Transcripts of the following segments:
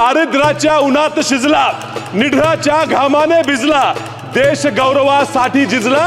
दारिद्र्याच्या उन्हात शिजला निढराच्या घामाने भिजला देश गौरवासाठी झिजला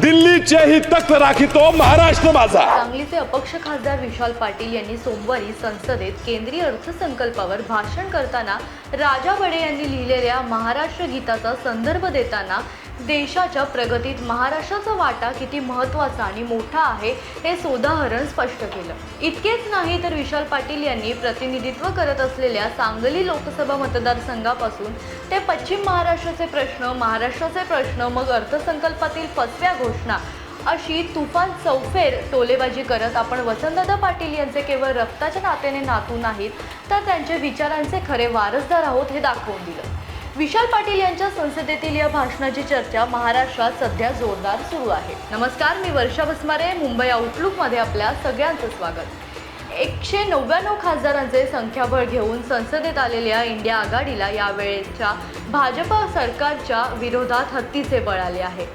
दिल्लीचेही तख्त राखितो महाराष्ट्र माझा. सांगलीचे अपक्ष खासदार विशाल पाटील यांनी सोमवारी संसदेत केंद्रीय अर्थसंकल्पावर भाषण करताना राजा बडे यांनी लिहिलेल्या महाराष्ट्र गीताचा संदर्भ देताना देशाच्या प्रगतीत महाराष्ट्राचा वाटा किती महत्त्वाचा आणि मोठा आहे हे सोदाहरण स्पष्ट केलं. इतकेच नाही तर विशाल पाटील यांनी प्रतिनिधित्व करत असलेल्या सांगली लोकसभा मतदारसंघापासून ते पश्चिम महाराष्ट्राचे प्रश्न महाराष्ट्राचे प्रश्न मग अर्थसंकल्पातील फसव्या घोषणा अशी तुफान चौफेर टोलेबाजी करत आपण वसंतदादा पाटील यांचे केवळ रक्ताच्या नात्याने नातू नाहीत तर त्यांचे विचारांचे खरे वारसदार आहोत हे दाखवून दिलं. विशाल पाटील यांच्या संसदेतील या भाषणाची चर्चा महाराष्ट्रात सध्या जोरदार सुरू आहे. नमस्कार मी वर्षा बसमारे मुंबई आउटलुकमध्ये आपल्या सगळ्यांचं स्वागत. एकशे नव्याण्णव खासदारांचे संख्याबळ घेऊन संसदेत आलेल्या इंडिया आघाडीला यावेळेच्या भाजप सरकारच्या विरोधात हत्तीचे बळ आले आहे.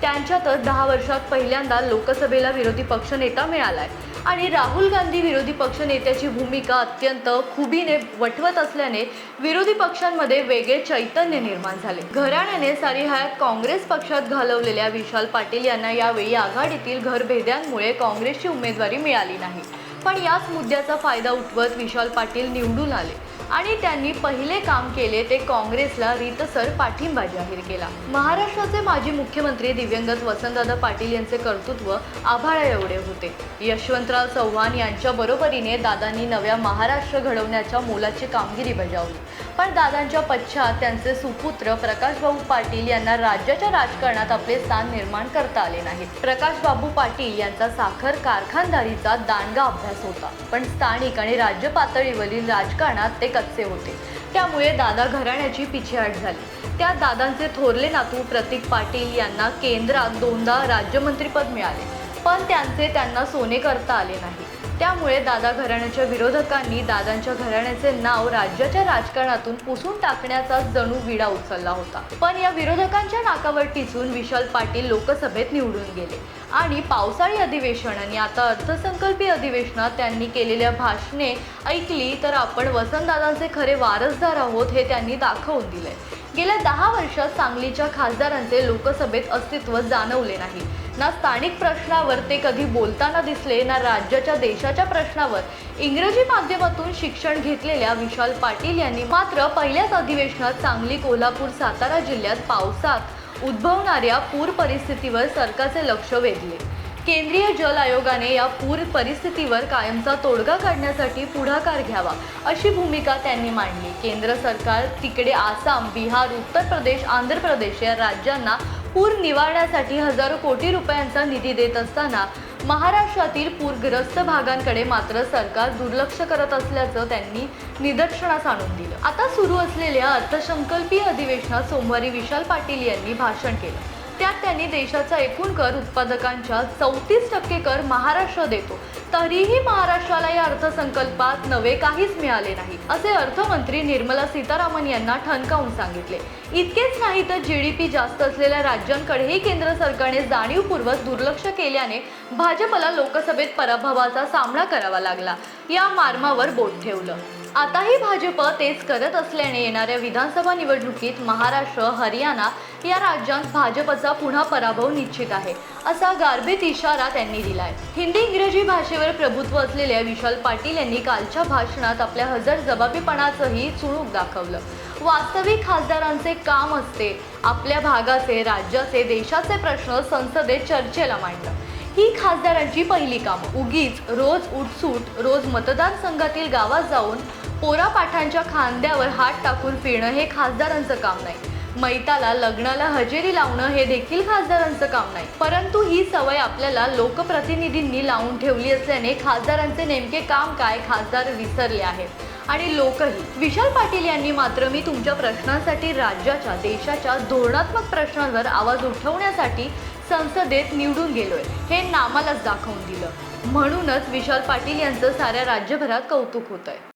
त्यांच्यातच दहा वर्षात पहिल्यांदा लोकसभेला विरोधी पक्षनेता मिळाला आहे आणि राहुल गांधी विरोधी पक्षनेत्याची भूमिका अत्यंत खुबीने वठवत असल्याने विरोधी पक्षांमध्ये वेगळे चैतन्य निर्माण झाले. घराण्याने सारी हयात काँग्रेस पक्षात घालवलेल्या विशाल पाटील यांना यावेळी आघाडीतील घरभेद्यांमुळे काँग्रेसची उमेदवारी मिळाली नाही. पण याच मुद्द्याचा फायदा उठवत विशाल पाटील निवडून आले. आणि त्यांनी पहिले काम केले ते काँग्रेसला रीतसर पाठिंबा जाहीर केला. महाराष्ट्राचे माजी मुख्यमंत्री दिव्यंगत वसंतदादा पाटील यांचे कर्तृत्व आभाळा एवढे होते. यशवंतराव चव्हाण यांच्या बरोबरीने दादांनी नव्या महाराष्ट्र घडवण्याच्या मोलाची कामगिरी बजावली. पण दादांच्या पश्चात त्यांचे सुपुत्र प्रकाशबाबू पाटील यांना राज्याच्या राजकारणात आपले स्थान निर्माण करता आले नाहीत. प्रकाशबाबू पाटील यांचा साखर कारखानदारीचा दांडगा अभ्यास होता पण स्थानिक आणि राज्य पातळीवरील राजकारणात ते कच्चे होते. त्यामुळे दादा घराण्याची पिछेहाट झाली. त्या दादांचे थोरले नातू प्रतीक पाटील यांना केंद्रात दोनदा राज्यमंत्रीपद मिळाले. पण त्यांचे त्यांना सोने करता आले नाही. त्यामुळे दादा घराण्याच्या विरोधकांनी दादांच्या घराण्याचे नाव राज्याच्या राजकारणातून पुसून टाकण्याचा जणू विडा उचलला होता. पण या विरोधकांच्या नाकावर टिचून विशाल पाटील लोकसभेत निवडून गेले. आणि पावसाळी अधिवेशन आणि आता अर्थसंकल्पीय अधिवेशनात त्यांनी केलेल्या भाषणे ऐकली तर आपण वसंतदादांचे खरे वारसदार आहोत हे त्यांनी दाखवून दिले गेल्या दहा वर्षात सांगलीच्या खासदारांचे लोकसभेत अस्तित्व जाणवले नाही. ना स्थानिक प्रश्नावर ते कधी बोलताना दिसले ना राज्याच्या देशाच्या प्रश्नावर? इंग्रजी माध्यमातून शिक्षण घेतलेल्या विशाल पाटील यांनी मात्र पहिल्याच अधिवेशनात सांगली कोल्हापूर सातारा जिल्ह्यात पावसात उद्भवणाऱ्या पूर परिस्थितीवर सरकारचे लक्ष वेधले. केंद्रीय जल आयोगाने या पूर परिस्थितीवर कायमचा तोडगा काढण्यासाठी पुढाकार घ्यावा अशी भूमिका त्यांनी मांडली. केंद्र सरकार तिकडे आसाम बिहार उत्तर प्रदेश आंध्र प्रदेश या राज्यांना पूर निवारण्यासाठी हजारो कोटी रुपयांचा निधी देत असताना महाराष्ट्रातील पूरग्रस्त भागांकडे मात्र सरकार दुर्लक्ष करत असल्याचं त्यांनी निदर्शनास आणून दिलं. आता सुरू असलेल्या अर्थसंकल्पीय अधिवेशनात सोमवारी विशाल पाटील यांनी भाषण केलं. त्यात त्यांनी देशाचा एकूण कर उत्पादकांच्या चौतीस टक्के कर महाराष्ट्र देतो. तरीही महाराष्ट्राला या अर्थसंकल्पात नवे काहीच मिळाले नाही असे अर्थमंत्री निर्मला सीतारामन यांना ठणकावून सांगितले. इतकेच नाही तर जी डी पी जास्त असलेल्या राज्यांकडेही केंद्र सरकारने जाणीवपूर्वक दुर्लक्ष केल्याने भाजपला लोकसभेत पराभवाचा सामना करावा लागला. या मार्मावर बोट ठेवलं. आताही भाजप तेच करत असल्याने येणाऱ्या विधानसभा निवडणुकीत महाराष्ट्र हरियाणा या राज्यात भाजपचा पुन्हा पराभव निश्चित आहे असा गारबीत इशारा त्यांनी दिलाय. हिंदी इंग्रजी भाषेवर प्रभुत्व असलेल्या विशाल पाटील यांनी कालच्या भाषणात आपल्या हजर जबाबीपणाचंही चुणूक दाखवलं. वास्तविक खासदारांचे काम असते आपल्या भागाचे राज्याचे देशाचे प्रश्न संसदेत चर्चेला मांडणं. ही खासदारांची पहिली काम. उगीच रोज उठसूट रोज मतदारसंघातील गावात जाऊन पोरापाठांच्या खांद्यावर हात टाकून फिरणं हे खासदारांचं काम नाही. मैताला लग्नाला हजेरी लावणं हे देखील खासदारांचं काम नाही. परंतु ही सवय आपल्याला लोकप्रतिनिधींनी लावून ठेवली असल्याने खासदारांचे नेमके काम काय खासदार विसरले आहेत. आणि लोकही. विशाल पाटील यांनी मात्र मी तुमच्या प्रश्नांसाठी राज्याच्या देशाच्या धोरणात्मक प्रश्नांवर आवाज उठवण्यासाठी संसदेत निवडून गेलोय. हे नामालाच दाखवून दिलं. म्हणूनच विशाल पाटील यांचं साऱ्या राज्यभरात कौतुक होत आहे